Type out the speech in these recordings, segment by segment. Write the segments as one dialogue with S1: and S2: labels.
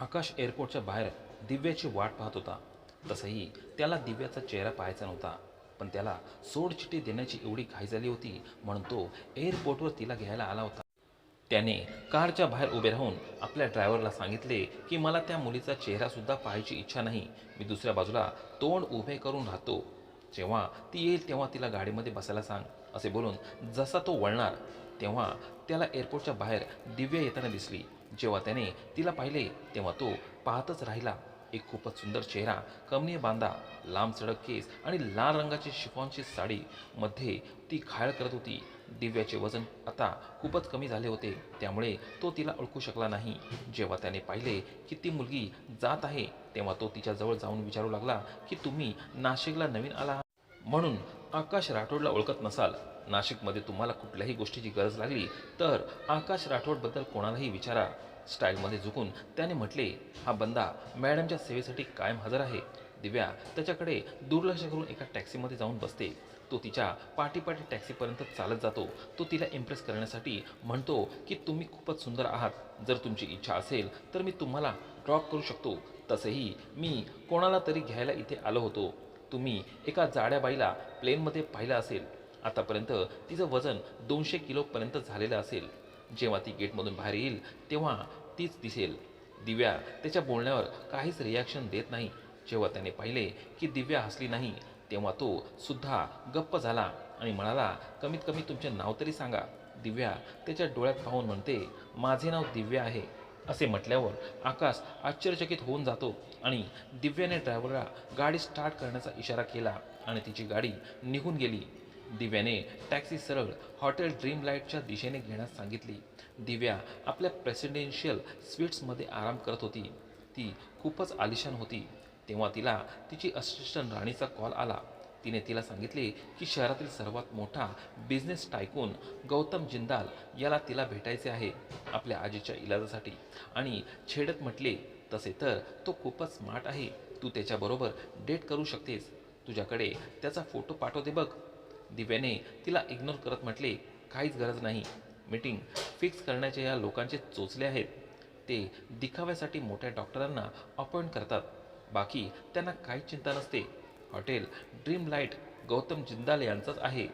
S1: आकाश एअरपोर्टच्या बाहेर दिव्याची वाट पाहत होता. तसंही त्याला दिव्याचा चेहरा पाहायचा नव्हता. पण त्याला सोडचिठी देण्याची एवढी घाई झाली होती म्हणून तो एअरपोर्टवर तिला घ्यायला आला होता. त्याने कारच्या बाहेर उभे राहून आपल्या ड्रायव्हरला सांगितले की मला त्या मुलीचा चेहरासुद्धा पाहायची इच्छा नाही. मी दुसऱ्या बाजूला तोंड उभे करून राहतो. जेव्हा ती येईल तेव्हा तिला गाडीमध्ये बसायला सांग असे बोलून जसा तो वळणार तेव्हा त्याला एअरपोर्टच्या बाहेर दिव्या येताना दिसली. जेव्हा त्याने तिला पाहिले तेव्हा तो पाहतच राहिला. एक खूपच सुंदर चेहरा कमनीय बांधा लांब सडक केस आणि लाल रंगाची शिफॉनची साडी. मध्ये ती खायळ करत होती. दिव्याचे वजन आता खूपच कमी झाले होते. त्यामुळे तो तिला ओळखू शकला नाही. जेव्हा त्याने पाहिले की ती मुलगी जात आहे तेव्हा तो तिच्याजवळ जाऊन विचारू लागला की तुम्ही नाशिकला नवीन आला म्हणून आकाश राठोडला ओळखत नसाल. नाशिकमध्ये तुम्हाला कुठल्याही गोष्टीची गरज लागली तर आकाश राठोडबद्दल कोणालाही विचारा. स्टाईलमध्ये झुकून त्याने म्हटले हा बंदा मॅडमच्या सेवेसाठी कायम हजर आहे. दिव्या त्याच्याकडे दुर्लक्ष करून एका टॅक्सीमध्ये जाऊन बसते. तो तिच्या पाठीपाठी टॅक्सीपर्यंत चालत जातो. तो तिला इम्प्रेस करण्यासाठी म्हणतो की तुम्ही खूपच सुंदर आहात. जर तुमची इच्छा असेल तर मी तुम्हाला ड्रॉप करू शकतो. तसेही मी कोणाला तरी घ्यायला इथे आलो होतो. तुम्ही एका जाड्या बाईला प्लेनमध्ये पाहिलं असेल. आतापर्यंत तिचं वजन दोनशे किलोपर्यंत झालेलं असेल. जेव्हा ती गेटमधून बाहेर येईल तेव्हा तीच दिसेल. दिव्या त्याच्या बोलण्यावर काहीच रिॲक्शन देत नाही. जेव्हा त्याने पाहिले की दिव्या हसली नाही तेव्हा तो सुद्धा गप्प झाला आणि म्हणाला कमीत कमी तुमचे नाव तरी सांगा. दिव्या त्याच्या डोळ्यात पाहून म्हणते माझे नाव दिव्या आहे. असे म्हटल्यावर आकाश आश्चर्यचकित होऊन जातो आणि दिव्याने ड्रायव्हरला गाडी स्टार्ट करण्याचा इशारा केला आणि तिची गाडी निघून गेली. दिव्याने टॅक्सी सरळ हॉटेल ड्रीम लाईटच्या दिशेने घेण्यास सांगितली. दिव्या आपल्या प्रेसिडेन्शियल स्वीट्समध्ये आराम करत होती. ती खूपच आलिशान होती. तेव्हा तिला तिची असिस्टंट राणीचा कॉल आला. तिने तिला सांगितले की शहरातील सर्वात मोठा बिझनेस टायकून गौतम जिंदाल याला तिला भेटायचे आहे आपल्या आजीच्या इलाजासाठी. आणि छेडत म्हटले तसे तर तो खूपच स्मार्ट आहे. तू त्याच्याबरोबर डेट करू शकतेस. तुझ्याकडे त्याचा फोटो पाठवते बघ. दिव्याने तिला इग्नोर करत म्हटले काहीच गरज नाही. मीटिंग फिक्स करण्याचे या लोकांचे चोचले आहेत. ते दिखाव्यासाठी मोठ्या डॉक्टरांना अपॉइंट करतात. बाकी त्यांना काहीच चिंता नसते. Hotel dream light Gautam Jindal यांचाच आहे.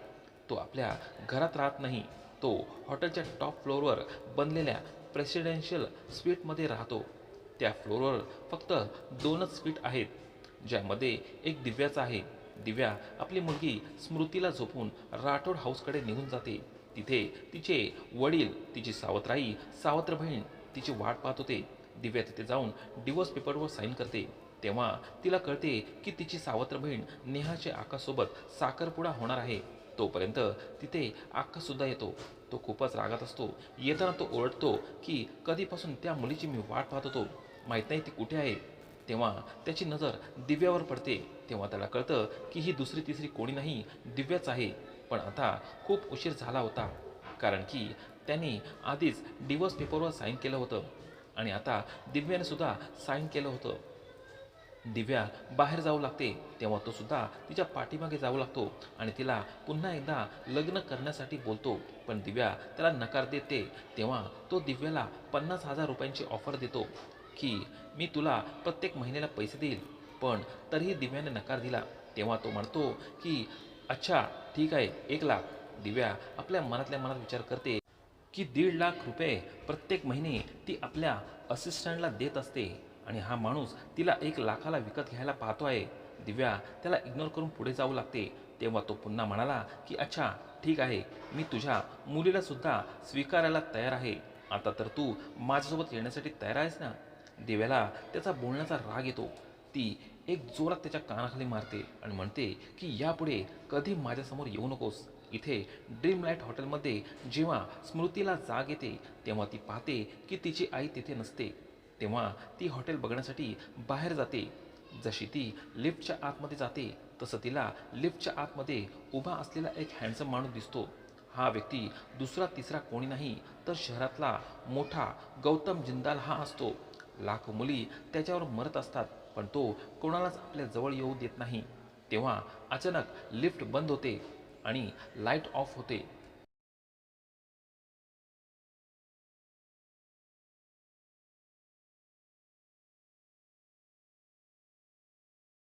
S1: तो आपल्या घरात राहत नाही. तो हॉटेलच्या टॉप फ्लोअरवर बनलेल्या प्रेसिडेन्शियल स्वीटमध्ये राहतो. त्या फ्लोअरवर फक्त दोनच स्वीट आहेत ज्यामध्ये एक दिव्याचा आहे. दिव्या आपली मुलगी स्मृतीला झोपून राठोड हाऊसकडे निघून जाते. तिथे तिचे वडील तिची सावत्राई सावत्र बहीण तिची वाट पाहत होते. दिव्या तिथे जाऊन डिवोर्स पेपरवर साईन करते. तेव्हा तिला कळते की तिची सावत्र बहीण नेहाचे आकासोबत साखरपुडा होणार आहे. तोपर्यंत तिथे आकाशसुद्धा येतो. तो खूपच रागात असतो. येताना तो ओरडतो की कधीपासून त्या मुलीची मी वाट पाहत होतो. माहीत नाही ती कुठे आहे. तेव्हा त्याची नजर दिव्यावर पडते. तेव्हा त्याला कळतं की ही दुसरी तिसरी कोणी नाही दिव्याच आहे. पण आता खूप उशीर झाला होता कारण की त्यांनी आधीच डिवोर्स पेपरवर साईन केलं होतं. आणि आता दिव्याने सुद्धा साईन केलं होतं. दिव्या बाहेर जाऊ लागते तेव्हा तो सुद्धा तिच्या पाठीमागे जाऊ लागतो आणि तिला पुन्हा एकदा लग्न करण्यासाठी बोलतो. पण दिव्या त्याला नकार देते. तेव्हा तो दिव्याला पन्नास हजार रुपयांची ऑफर देतो की मी तुला प्रत्येक महिन्याला पैसे देईल. पण तरीही दिव्याने नकार दिला. तेव्हा तो म्हणतो की अच्छा ठीक आहे एक लाख. दिव्या आपल्या मनातल्या मनात विचार करते की दीड लाख रुपये प्रत्येक महिने ती आपल्या असिस्टंटला देत असते आणि हा माणूस तिला एक लाखाला विकत घ्यायला पाहतो आहे दिव्या त्याला इग्नोर करून पुढे जाऊ लागते. तेव्हा तो पुन्हा म्हणाला की अच्छा ठीक आहे मी तुझ्या मुलीला सुद्धा स्वीकारायला तयार आहे. आता तर तू माझ्यासोबत येण्यासाठी तयार आहेस ना? दिव्याला त्याचा बोलण्याचा राग येतो. ती एक जोरात त्याच्या कानाखाली मारते आणि म्हणते की यापुढे कधी माझ्यासमोर येऊ नकोस. इथे ड्रीम लाइट हॉटेलमध्ये जेव्हा स्मृतीला जाग येते तेव्हा ती पाहते की तिची आई तिथे नसते. तेव्हा ती हॉटेल बघण्यासाठी बाहेर जाते. जशी ती लिफ्टच्या आतमध्ये जाते तसं तिला लिफ्टच्या आतमध्ये उभा असलेला एक हँडसम माणूस दिसतो. हा व्यक्ती दुसरा तिसरा कोणी नाही तर शहरातला मोठा गौतम जिंदाल हा असतो. लाखो मुली त्याच्यावर मरत असतात पण तो कोणालाच आपल्या जवळ येऊ देत नाही. तेव्हा अचानक लिफ्ट बंद होते आणि लाइट ऑफ होते.